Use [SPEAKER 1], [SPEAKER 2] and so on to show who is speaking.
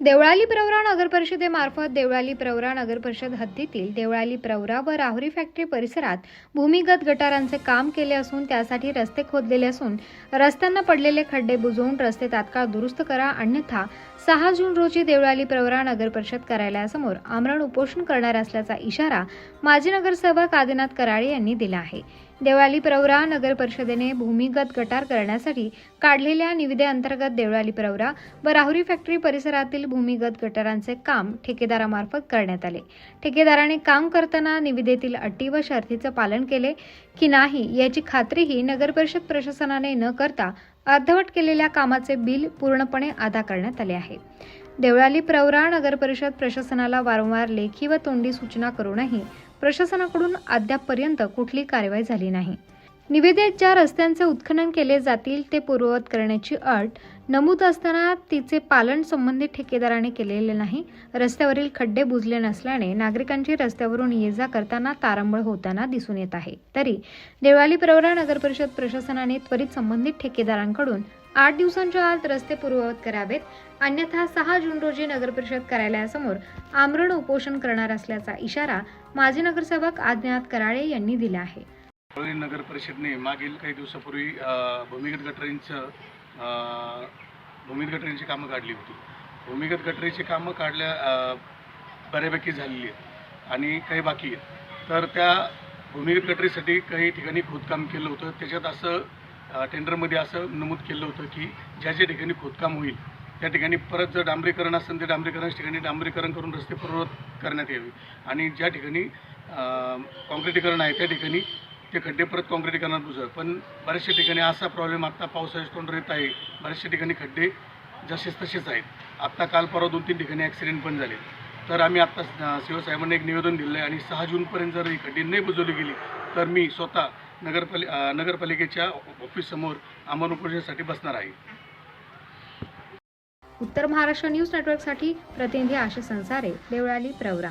[SPEAKER 1] देवळाली प्रवरा नगर परिषदेमार्फत देवळाली प्रवरा नगर परिषद हद्दीतील देवळाली प्रवरा व राहुरी फॅक्टरी परिसरात भूमिगत गटारांचे काम केले असून त्यासाठी रस्ते खोदलेले असून रस्त्यांना पडलेले खड्डे बुजवून रस्ते तात्काळ दुरुस्त करा अन्यथा सहा जून रोजी देवळाली प्रवरा नगर परिषद कार्यालयासमोर आमरण उपोषण करणार असल्याचा इशारा माजी नगरसेवक आदिनाथ कराळे यांनी दिला आहे. देवळाली प्रवरा नगर परिषदेने भूमिगत गटार करण्यासाठी काढलेल्या निविदेअंतर्गत देवळाली प्रवरा व राहुरी फॅक्टरी परिसरातील भूमिगत गटारांचे काम ठेकेदारामार्फत करण्यात आले. ठेकेदाराने काम करताना निविदेतील अटी व शर्थीचं पालन केले की नाही याची खात्रीही नगर परिषद प्रशासनाने न करता अर्धवट केलेल्या कामाचे बिल पूर्णपणे अदा करण्यात आले आहे. देवळाली प्रवरा नगर परिषद प्रशासनाला वारंवार लेखी व तोंडी सूचना करूनही प्रशासनाकडून अद्यापपर्यंत कुठली कारवाई झाली नाही. निवेदित ज्या रस्त्यांचे उत्खनन केले जातील ते पूर्ववत करण्याची अट नमूद असताना तिचे पालन संबंधित ठेकेदाराने केलेले नाही. रस्त्यावरील खड्डे बुजले नसल्याने नागरिकांची रस्त्यावरून ये जा करताना तारंबळ होताना दिसून येत आहे. तरी देवाली प्रवरा नगर परिषद प्रशासनाने त्वरित संबंधित ठेकेदारांकडून आठ दिवसांच्या आत रस्ते पूर्ववत करावेत. अन्यथा सहा जून रोजी नगर परिषद कार्यालयासमोर आमरण उपोषण करणार असल्याचा इशारा माजी नगरसेवक आदिनाथ कराळे यांनी दिला आहे.
[SPEAKER 2] नगर परिषदने मागील काही दिवसापूर्वी भूमिगत गटरींचं भूमिगत गटरींची कामं काढली होती. भूमिगत गटरीची कामं काढल्या बऱ्यापैकी झालेली आहेत आणि काही बाकी आहेत. तर त्या भूमिगत गटरीसाठी काही ठिकाणी खोदकाम केलं होतं. त्याच्यात असं टेंडरमध्ये असं नमूद केलं होतं की ज्या ज्या ठिकाणी खोदकाम होईल त्या ठिकाणी परत जर डांबरीकरण असेल तर डांबरीकरणाच्या ठिकाणी डांबरीकरण करून रस्ते पूर्ववत करण्यात यावे. आणि ज्या ठिकाणी कॉन्क्रिटीकरण आहे त्या ठिकाणी ते खड्डे परत करणार बुजव पण बऱ्याचशा ठिकाणी असा प्रॉब्लेम आत्ता पावसाच्या तोंड येत आहे. बऱ्याचशा ठिकाणी खड्डे जसेच तसेच आहेत. आत्ता काल परवा दोन तीन ठिकाणी ॲक्सिडेंट पण झाले. तर आम्ही आत्ता शिवसाहेबांना एक निवेदन दिलं आहे आणि सहा जूनपर्यंत जर ही खड्डे नाही बुजवली गेली तर मी स्वतः नगरपालि नगरपालिकेच्या ऑफिससमोर आमरण उपोषणासाठी बसणार आहे.
[SPEAKER 1] उत्तर महाराष्ट्र न्यूज नेटवर्कसाठी प्रतिनिधी आशिष संसारे देवळाली प्रवरा.